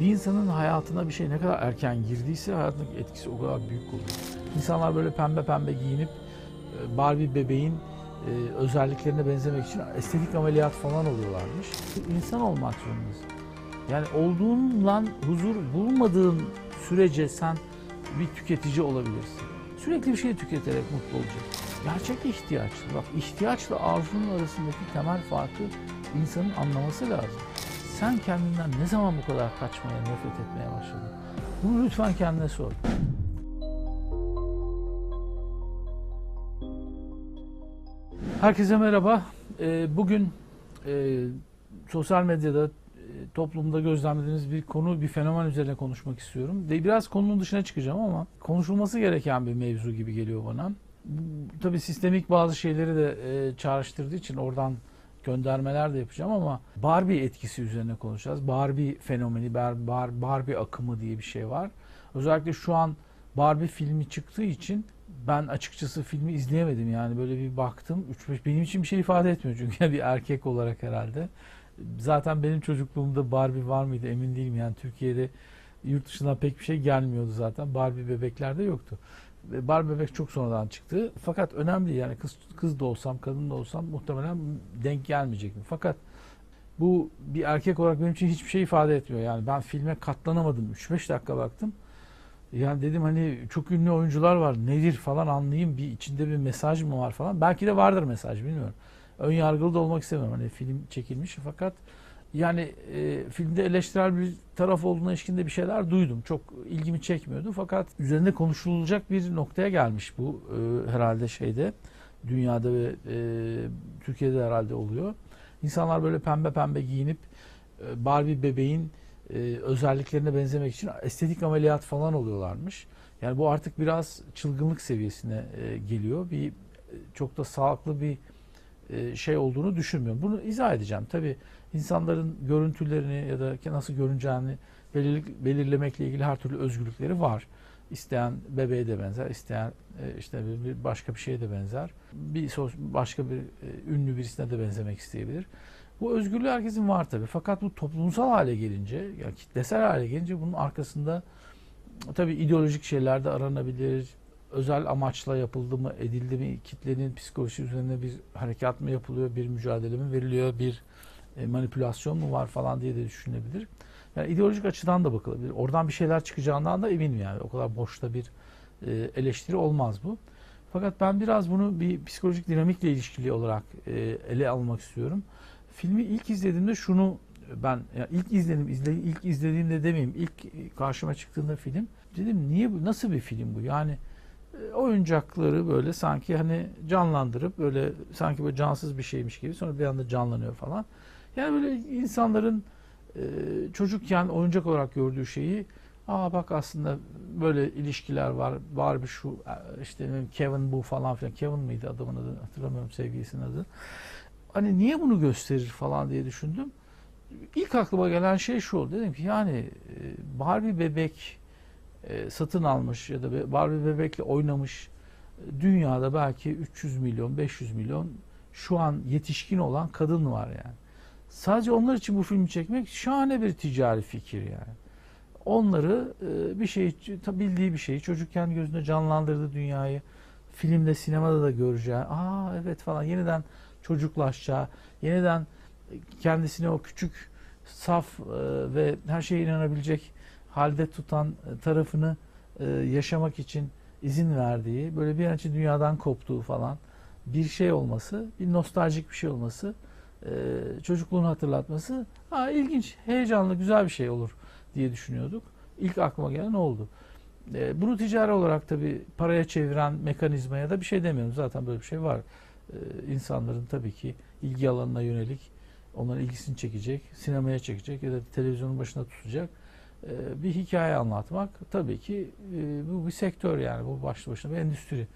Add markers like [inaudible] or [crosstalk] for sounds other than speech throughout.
Bir insanın hayatına bir şey ne kadar erken girdiyse hayatındaki etkisi o kadar büyük oluyor. İnsanlar böyle pembe pembe giyinip e, Barbie bebeğin e, özelliklerine benzemek için estetik ameliyat falan oluyorlarmış. İnsan olmak zorundasın. Yani olduğunla huzur bulmadığın sürece sen bir tüketici olabilirsin. Sürekli bir şey tüketerek mutlu olacaksın. Gerçek ihtiyaçlı. Bak ihtiyaçla arzunun arasındaki temel farkı insanın anlaması lazım. Sen kendinden ne zaman bu kadar kaçmaya, nefret etmeye başladın? Bunu lütfen kendine sor. Herkese merhaba. Ee, Bugün e, sosyal medyada, e, toplumda gözlemlediğimiz bir konu, bir fenomen üzerine konuşmak istiyorum. Biraz konunun dışına çıkacağım ama konuşulması gereken bir mevzu gibi geliyor bana. Tabii sistemik bazı şeyleri de e, çağrıştırdığı için oradan göndermeler de yapacağım ama Barbie etkisi üzerine konuşacağız. Barbie fenomeni, Bar- Bar- Barbie akımı diye bir şey var. Özellikle şu an Barbie filmi çıktığı için ben açıkçası filmi izleyemedim yani böyle bir baktım 3-5 benim için bir şey ifade etmiyor çünkü [laughs] bir erkek olarak herhalde. Zaten benim çocukluğumda Barbie var mıydı emin değilim yani Türkiye'de yurt dışından pek bir şey gelmiyordu zaten. Barbie bebeklerde yoktu. Barbie bebek çok sonradan çıktı. Fakat önemli yani kız kız da olsam kadın da olsam muhtemelen denk gelmeyecek mi? Fakat bu bir erkek olarak benim için hiçbir şey ifade etmiyor. Yani ben filme katlanamadım. 3-5 dakika baktım. Yani dedim hani çok ünlü oyuncular var nedir falan anlayayım bir içinde bir mesaj mı var falan. Belki de vardır mesaj bilmiyorum. Ön yargılı da olmak istemiyorum. Hani film çekilmiş fakat yani e, filmde eleştirel bir taraf olduğuna ilişkinde bir şeyler duydum. Çok ilgimi çekmiyordu fakat üzerinde konuşulacak bir noktaya gelmiş bu e, herhalde şeyde dünyada ve e, Türkiye'de herhalde oluyor. İnsanlar böyle pembe pembe giyinip e, Barbie bebeğin e, özelliklerine benzemek için estetik ameliyat falan oluyorlarmış. Yani bu artık biraz çılgınlık seviyesine e, geliyor. Bir e, çok da sağlıklı bir e, şey olduğunu düşünmüyorum. Bunu izah edeceğim. Tabii insanların görüntülerini ya da nasıl görüneceğini belir- belirlemekle ilgili her türlü özgürlükleri var. İsteyen bebeğe de benzer, isteyen e, işte bir- başka bir şeye de benzer. Bir başka bir e, ünlü birisine de benzemek isteyebilir. Bu özgürlüğü herkesin var tabii. Fakat bu toplumsal hale gelince, ya kitlesel hale gelince bunun arkasında tabii ideolojik şeyler de aranabilir. Özel amaçla yapıldı mı, edildi mi, kitlenin psikolojisi üzerine bir harekat mı yapılıyor, bir mücadele mi veriliyor, bir e, manipülasyon mu var falan diye de düşünülebilir. Yani ideolojik açıdan da bakılabilir. Oradan bir şeyler çıkacağından da eminim yani. O kadar boşta bir e, eleştiri olmaz bu. Fakat ben biraz bunu bir psikolojik dinamikle ilişkili olarak e, ele almak istiyorum. Filmi ilk izlediğimde şunu ben ya ilk izledim izle, ilk izlediğimde demeyeyim ilk karşıma çıktığında film dedim niye bu nasıl bir film bu yani oyuncakları böyle sanki hani canlandırıp böyle sanki böyle cansız bir şeymiş gibi sonra bir anda canlanıyor falan. Yani böyle insanların e, çocukken oyuncak olarak gördüğü şeyi aa bak aslında böyle ilişkiler var. Bir şu e, işte Kevin bu falan filan. Kevin miydi adamın adı hatırlamıyorum sevgilisinin adı. Hani niye bunu gösterir falan diye düşündüm. İlk aklıma gelen şey şu oldu. Dedim ki yani e, Barbie bebek e, satın almış ya da Barbie bebekle oynamış dünyada belki 300 milyon 500 milyon şu an yetişkin olan kadın var yani. Sadece onlar için bu filmi çekmek şahane bir ticari fikir yani. Onları e, bir şeyi ta- bildiği bir şeyi çocukken gözünde canlandırdı dünyayı. Filmde sinemada da göreceği. Aa evet falan yeniden çocuklaşacağı, yeniden kendisini o küçük, saf e, ve her şeye inanabilecek halde tutan tarafını e, yaşamak için izin verdiği, böyle bir an için dünyadan koptuğu falan bir şey olması, bir nostaljik bir şey olması, e, çocukluğunu hatırlatması ha, ilginç, heyecanlı, güzel bir şey olur diye düşünüyorduk. İlk aklıma gelen oldu. E, Bunu ticari olarak tabii paraya çeviren mekanizmaya da bir şey demiyorum. Zaten böyle bir şey var. E, insanların tabii ki ilgi alanına yönelik onların ilgisini çekecek, sinemaya çekecek ya da televizyonun başına tutacak e, bir hikaye anlatmak tabii ki e, bu bir sektör yani bu başlı başına bir endüstri.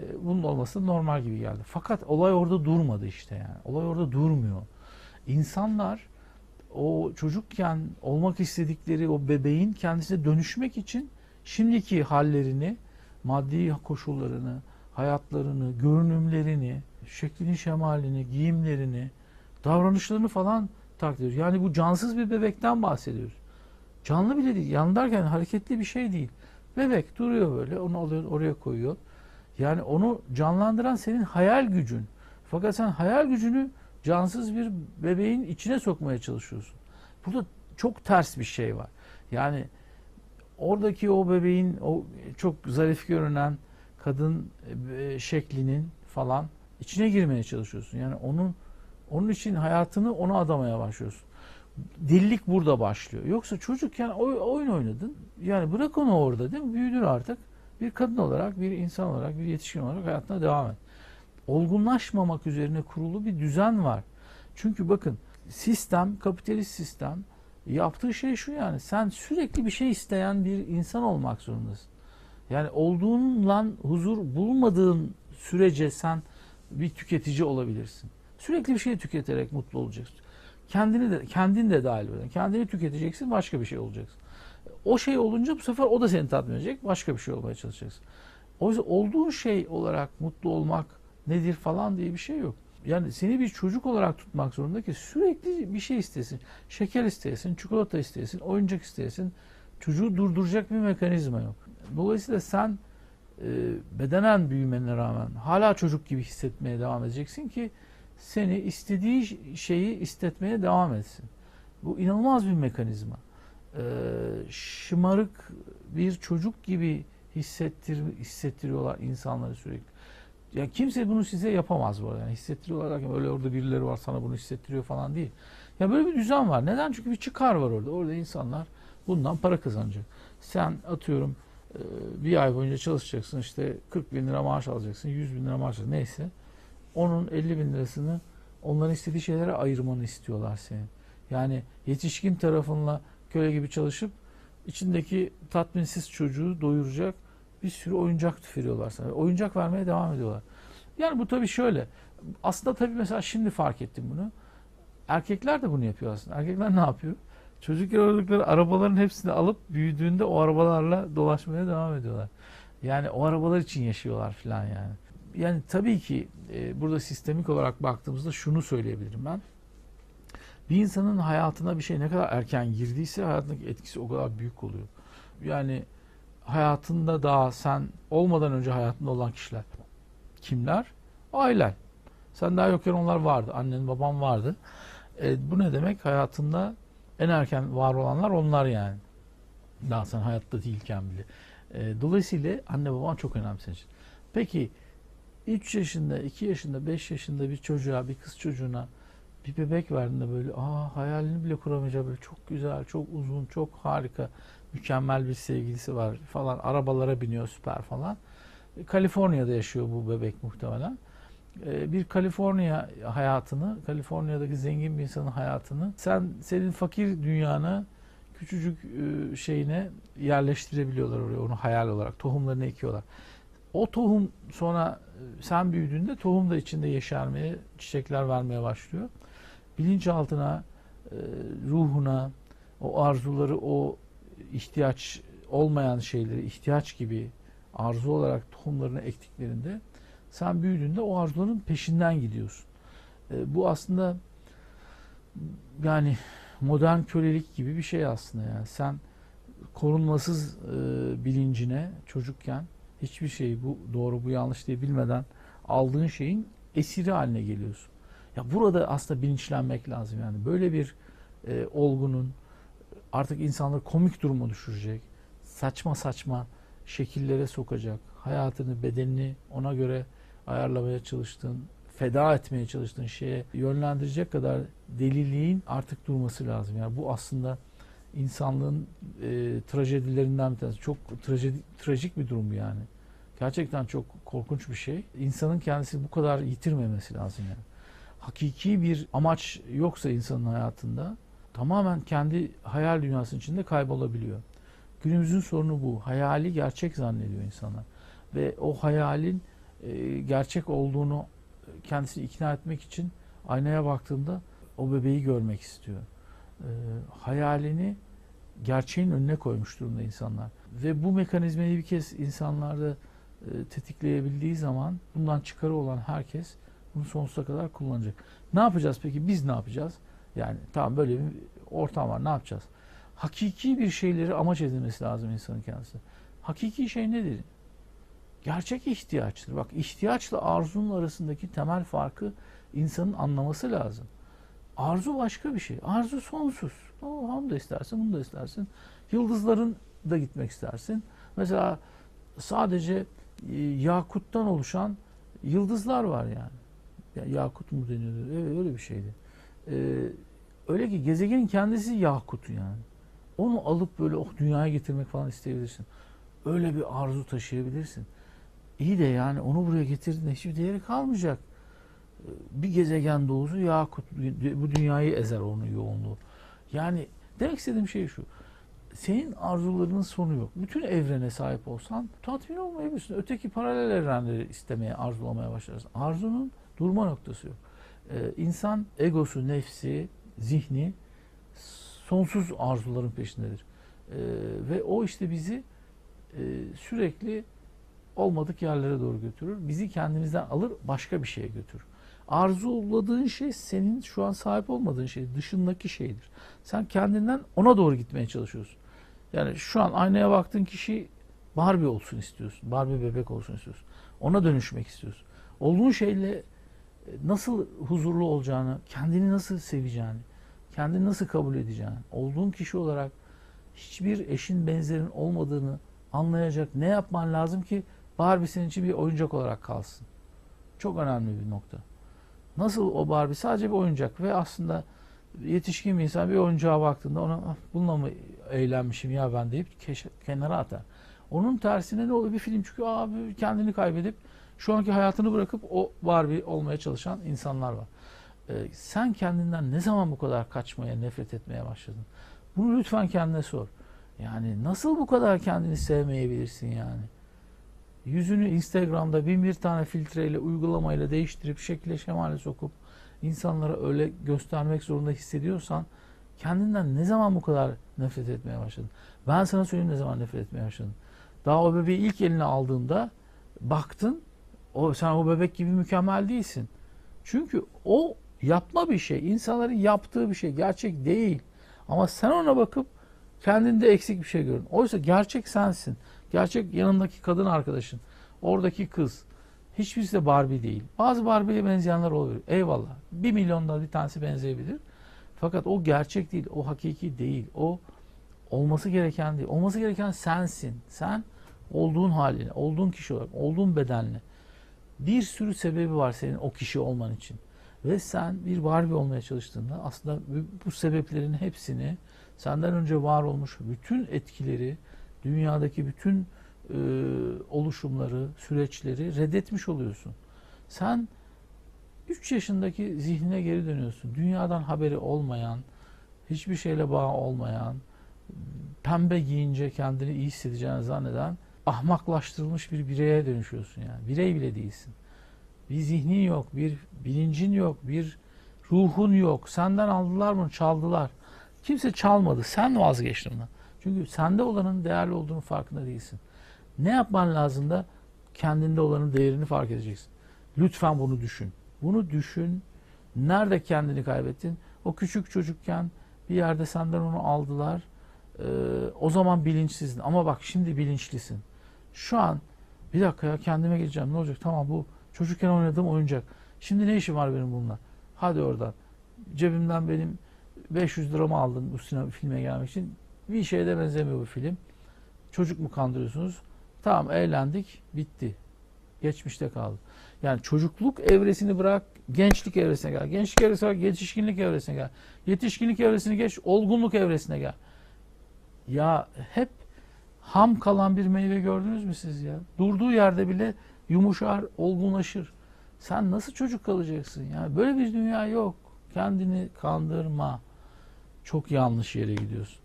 E, Bunun olması normal gibi geldi. Fakat olay orada durmadı işte yani. Olay orada durmuyor. İnsanlar o çocukken olmak istedikleri o bebeğin kendisine dönüşmek için şimdiki hallerini, maddi koşullarını, hayatlarını, görünümlerini, şeklini, şemalini, giyimlerini, davranışlarını falan takdir ediyor. Yani bu cansız bir bebekten bahsediyoruz. Canlı bile değil. Canlı derken hareketli bir şey değil. Bebek duruyor böyle. Onu alıyor oraya koyuyor. Yani onu canlandıran senin hayal gücün. Fakat sen hayal gücünü cansız bir bebeğin içine sokmaya çalışıyorsun. Burada çok ters bir şey var. Yani oradaki o bebeğin o çok zarif görünen kadın e, şeklinin falan içine girmeye çalışıyorsun. Yani onun onun için hayatını ona adamaya başlıyorsun. Delilik burada başlıyor. Yoksa çocukken oy- oyun oynadın. Yani bırak onu orada değil mi? Büyüdün artık. Bir kadın olarak, bir insan olarak, bir yetişkin olarak hayatına devam et. Olgunlaşmamak üzerine kurulu bir düzen var. Çünkü bakın sistem, kapitalist sistem yaptığı şey şu yani sen sürekli bir şey isteyen bir insan olmak zorundasın. Yani olduğunla huzur bulmadığın sürece sen bir tüketici olabilirsin. Sürekli bir şey tüketerek mutlu olacaksın. Kendini de kendin de dahil eden. Kendini tüketeceksin, başka bir şey olacaksın. O şey olunca bu sefer o da seni tatmin edecek, başka bir şey olmaya çalışacaksın. O yüzden olduğun şey olarak mutlu olmak nedir falan diye bir şey yok. Yani seni bir çocuk olarak tutmak zorunda ki sürekli bir şey istesin. Şeker isteyesin, çikolata isteyesin, oyuncak isteyesin. Çocuğu durduracak bir mekanizma yok. Dolayısıyla sen e, bedenen büyümene rağmen hala çocuk gibi hissetmeye devam edeceksin ki seni istediği şeyi istetmeye devam etsin. Bu inanılmaz bir mekanizma. Ee, şımarık bir çocuk gibi hissettir, hissettiriyorlar insanları sürekli. Ya kimse bunu size yapamaz bu arada. Yani hissettiriyorlar derken öyle orada birileri var sana bunu hissettiriyor falan değil. Ya böyle bir düzen var. Neden? Çünkü bir çıkar var orada. Orada insanlar bundan para kazanacak. Sen atıyorum e, bir ay boyunca çalışacaksın işte 40 bin lira maaş alacaksın 100 bin lira maaş alacaksın neyse onun 50 bin lirasını onların istediği şeylere ayırmanı istiyorlar senin. Yani yetişkin tarafınla köle gibi çalışıp içindeki tatminsiz çocuğu doyuracak bir sürü oyuncak veriyorlar sana. Oyuncak vermeye devam ediyorlar. Yani bu tabii şöyle. Aslında tabii mesela şimdi fark ettim bunu. Erkekler de bunu yapıyor aslında. Erkekler ne yapıyor? Çocukken aradıkları arabaların hepsini alıp büyüdüğünde o arabalarla dolaşmaya devam ediyorlar. Yani o arabalar için yaşıyorlar falan yani. Yani tabii ki e, burada sistemik olarak baktığımızda şunu söyleyebilirim ben. Bir insanın hayatına bir şey ne kadar erken girdiyse hayatındaki etkisi o kadar büyük oluyor. Yani hayatında daha sen olmadan önce hayatında olan kişiler. Kimler? Ailen. Sen daha yokken onlar vardı. Annen baban vardı. E, bu ne demek? Hayatında en erken var olanlar onlar yani. Daha sen hayatta değilken bile. E, dolayısıyla anne baban çok için. Peki 3 yaşında, 2 yaşında, 5 yaşında bir çocuğa, bir kız çocuğuna bir bebek verdiğinde böyle aa hayalini bile kuramayacağı böyle çok güzel, çok uzun, çok harika, mükemmel bir sevgilisi var falan. Arabalara biniyor süper falan. Kaliforniya'da yaşıyor bu bebek muhtemelen. Ee, Bir Kaliforniya hayatını, Kaliforniya'daki zengin bir insanın hayatını sen senin fakir dünyanı küçücük e, şeyine yerleştirebiliyorlar oraya onu hayal olarak tohumlarını ekiyorlar. O tohum sonra e, sen büyüdüğünde tohum da içinde yeşermeye, çiçekler vermeye başlıyor. Bilinçaltına, e, ruhuna, o arzuları, o ihtiyaç olmayan şeyleri ihtiyaç gibi arzu olarak tohumlarını ektiklerinde sen büyüdüğünde o arzuların peşinden gidiyorsun. E, bu aslında yani modern kölelik gibi bir şey aslında yani. Sen korunmasız e, bilincine çocukken hiçbir şeyi bu doğru bu yanlış diye bilmeden aldığın şeyin esiri haline geliyorsun. Ya burada aslında bilinçlenmek lazım yani. Böyle bir e, olgunun artık insanları komik duruma düşürecek, saçma saçma şekillere sokacak, hayatını, bedenini ona göre ayarlamaya çalıştığın, feda etmeye çalıştığın şeye yönlendirecek kadar deliliğin artık durması lazım. Yani bu aslında insanlığın e, trajedilerinden bir tanesi. Çok trajedi, trajik bir durum yani. Gerçekten çok korkunç bir şey. İnsanın kendisini bu kadar yitirmemesi lazım yani. Hakiki bir amaç yoksa insanın hayatında tamamen kendi hayal dünyasının içinde kaybolabiliyor. Günümüzün sorunu bu. Hayali gerçek zannediyor insanlar. Ve o hayalin e, gerçek olduğunu kendisini ikna etmek için aynaya baktığında o bebeği görmek istiyor. E, hayalini gerçeğin önüne koymuş durumda insanlar. Ve bu mekanizmayı bir kez insanlarda e, tetikleyebildiği zaman bundan çıkarı olan herkes bunu sonsuza kadar kullanacak. Ne yapacağız peki? Biz ne yapacağız? Yani tamam böyle bir ortam var. Ne yapacağız? hakiki bir şeyleri amaç edilmesi lazım insanın kendisi. Hakiki şey nedir? Gerçek ihtiyaçtır. Bak ihtiyaçla arzunun arasındaki temel farkı insanın anlaması lazım. Arzu başka bir şey. Arzu sonsuz. O, onu da istersin, bunu da istersin. Yıldızların da gitmek istersin. Mesela sadece e, yakuttan oluşan yıldızlar var yani. Ya, yakut mu deniyordu? Evet, öyle bir şeydi. Ee, öyle ki gezegenin kendisi yakut yani. Onu alıp böyle oh dünyaya getirmek falan isteyebilirsin. Öyle bir arzu taşıyabilirsin. İyi de yani onu buraya getirdiğinde hiçbir değeri kalmayacak. Ee, Bir gezegen dolusu yakut bu dünyayı ezer onun yoğunluğu. Yani demek istediğim şey şu. Senin arzularının sonu yok. Bütün evrene sahip olsan tatmin olmayabilirsin. Öteki paralel evrenleri istemeye, arzulamaya başlarsın. Arzunun durma noktası yok. Ee, insan egosu, nefsi, zihni sonsuz arzuların peşindedir. Ee, ve o işte bizi e, sürekli olmadık yerlere doğru götürür. Bizi kendimizden alır başka bir şeye götürür. Arzuladığın şey senin şu an sahip olmadığın şey, dışındaki şeydir. Sen kendinden ona doğru gitmeye çalışıyorsun. Yani şu an aynaya baktığın kişi Barbie olsun istiyorsun. Barbie bebek olsun istiyorsun. Ona dönüşmek istiyorsun. Olduğun şeyle nasıl huzurlu olacağını, kendini nasıl seveceğini, kendini nasıl kabul edeceğini, olduğun kişi olarak hiçbir eşin benzerin olmadığını anlayacak ne yapman lazım ki Barbie senin için bir oyuncak olarak kalsın. Çok önemli bir nokta. Nasıl o Barbie sadece bir oyuncak ve aslında yetişkin bir insan bir oyuncağa baktığında ona "Ah, bununla mı eğlenmişim ya ben deyip kenara atar. Onun tersine ne oluyor? Bir film çıkıyor abi kendini kaybedip şu anki hayatını bırakıp o Barbie olmaya çalışan insanlar var. Ee, sen kendinden ne zaman bu kadar kaçmaya, nefret etmeye başladın? Bunu lütfen kendine sor. Yani nasıl bu kadar kendini sevmeyebilirsin yani? Yüzünü Instagram'da bin bir tane filtreyle, uygulamayla değiştirip şekle şemale sokup insanlara öyle göstermek zorunda hissediyorsan kendinden ne zaman bu kadar nefret etmeye başladın? Ben sana söyleyeyim ne zaman nefret etmeye başladın. Daha o bebeği ilk eline aldığında baktın o sen o bebek gibi mükemmel değilsin. Çünkü o yapma bir şey. insanların yaptığı bir şey. Gerçek değil. Ama sen ona bakıp kendinde eksik bir şey görün. Oysa gerçek sensin. Gerçek yanındaki kadın arkadaşın. Oradaki kız. Hiçbirisi de Barbie değil. Bazı Barbie'ye benzeyenler olabilir. Eyvallah. Bir milyonda bir tanesi benzeyebilir. Fakat o gerçek değil. O hakiki değil. O olması gereken değil. Olması gereken sensin. Sen olduğun haline, olduğun kişi olarak, olduğun bedenle. Bir sürü sebebi var senin o kişi olman için. Ve sen bir Barbie olmaya çalıştığında aslında bu- sebeplerin hepsini senden önce var olmuş bütün etkileri, dünyadaki bütün e, oluşumları, süreçleri reddetmiş oluyorsun. Sen 3 yaşındaki zihnine geri dönüyorsun. Dünyadan haberi olmayan, hiçbir şeyle bağı olmayan, pembe giyince kendini iyi hissedeceğini zanneden ahmaklaştırılmış bir bireye dönüşüyorsun yani. Birey bile değilsin. Bir zihnin yok, bir bilincin yok, bir ruhun yok. Senden aldılar bunu, çaldılar. Kimse çalmadı. Sen vazgeçtin bundan. Çünkü sende olanın değerli olduğunu farkında değilsin. Ne yapman lazım da kendinde olanın değerini fark edeceksin. Lütfen bunu düşün. Bunu düşün. Nerede kendini kaybettin? O küçük çocukken bir yerde senden onu aldılar. Ee, o zaman bilinçsizdin. Ama bak şimdi bilinçlisin. Şu an bir dakika ya kendime geleceğim. Ne olacak? Tamam bu çocukken oynadığım oyuncak. Şimdi ne işim var benim bununla? Hadi oradan. Cebimden benim 500 liramı aldın bu sinema filme gelmek için. Bir şeye de benzemiyor bu film. Çocuk mu kandırıyorsunuz? Tamam eğlendik. Bitti. Geçmişte kaldı. Yani çocukluk evresini bırak, gençlik evresine gel. Gençlik evresine bırak, yetişkinlik evresine gel. Yetişkinlik evresini geç, olgunluk evresine gel. Ya hep ham kalan bir meyve gördünüz mü siz ya? Durduğu yerde bile yumuşar, olgunlaşır. Sen nasıl çocuk kalacaksın ya? Böyle bir dünya yok. Kendini kandırma. Çok yanlış yere gidiyorsun.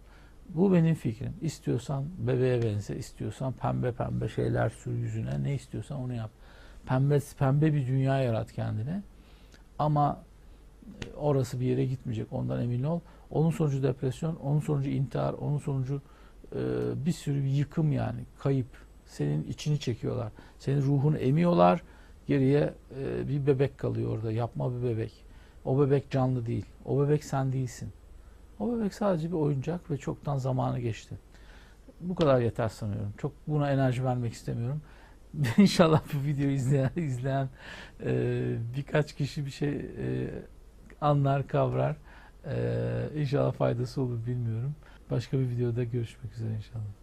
Bu benim fikrim. İstiyorsan bebeğe benze, istiyorsan pembe pembe şeyler sür yüzüne, ne istiyorsan onu yap. Pembe pembe bir dünya yarat kendine. Ama e, orası bir yere gitmeyecek. Ondan emin ol. Onun sonucu depresyon, onun sonucu intihar, onun sonucu bir sürü yıkım yani. Kayıp. Senin içini çekiyorlar. Senin ruhunu emiyorlar. Geriye e, bir bebek kalıyor orada. Yapma bir bebek. O bebek canlı değil. O bebek sen değilsin. O bebek sadece bir oyuncak ve çoktan zamanı geçti. Bu kadar yeter sanıyorum. Çok buna enerji vermek istemiyorum. [laughs] İnşallah bu videoyu izleyen, izleyen e, birkaç kişi bir şey e, anlar, kavrar. E, inşallah faydası olur bilmiyorum. Başka bir videoda görüşmek üzere inşallah.